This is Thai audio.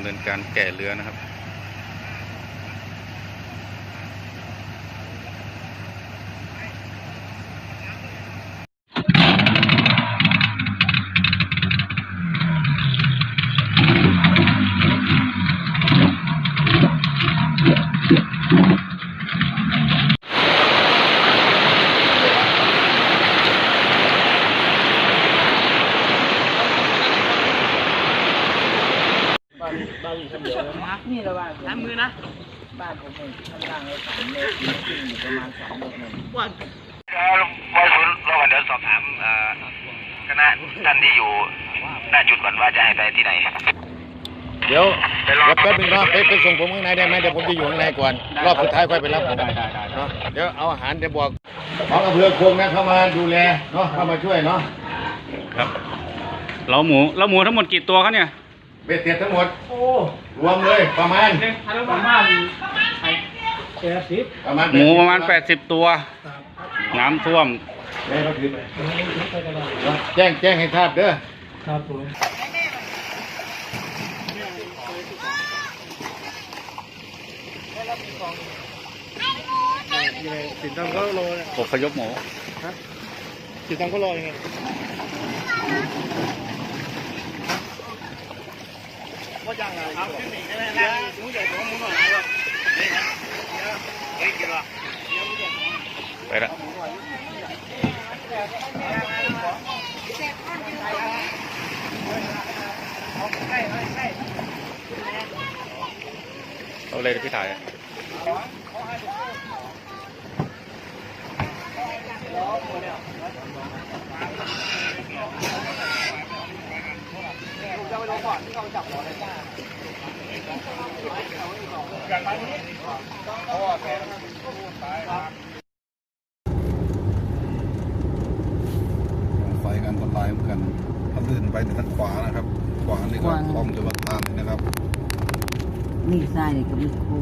ดำเนินการแก่เรือนะครับ บ้านบ้านทำเดียวนะ นี่ละบ้านน้ำมือนะ บ้านผมเองข้างล่างเลยสามเมตรขึ้นอยู่ประมาณสามเมตรหนึ่งบอยศูนย์ราเดี๋ยวสอบถามเอ่อคณะท่านที่อยู่หน้าจุดก่อนว่าจะให้ไปที่ไหน เดี๋ยวเดี๋ยวแป๊บนึงเนาะไปไปส่งผมข้างในได้ไหมเดี๋ยวผมจะอยู่ข้างในก่อน รอบสุดท้ายค่อยไปรับผมเนาะเดี๋ยวเอาอาหารเดี๋ยวบอกของอำเภอคงนะเข้ามาดูแลเนาะเข้ามาช่วยเนาะครับเราหมูเราหมูทั้งหมดกี่ตัวครับเนี่ย บ็ดเสร็จทั้งหมดรวมเลยประมาณประมาณแปดสิบประมาณหมูประมาณแปดสิบตัว น้ำท่วมแม่เขาถือไปเนาะแจ้งแจ้งให้ทราบเด้อ ครับผมสินทำก็โลอพยพหมูสินทำก็โลยังไง ก็ยังไงครับขึ้นอีกได้ไหมนะถึงใหญ่ของมึงหน่อย ครับนี่ครับเฮ้ยกินวไปละเอาเลยเดี๋ยวพี่ถ่ายไฟกันคนลายเหมือนกันถ้าลื่นไปทางขวานะครับ ขวานี่ก็คลองจะมาทานเลยนะครับ นี่ทรายนี่ก็มีโค้ง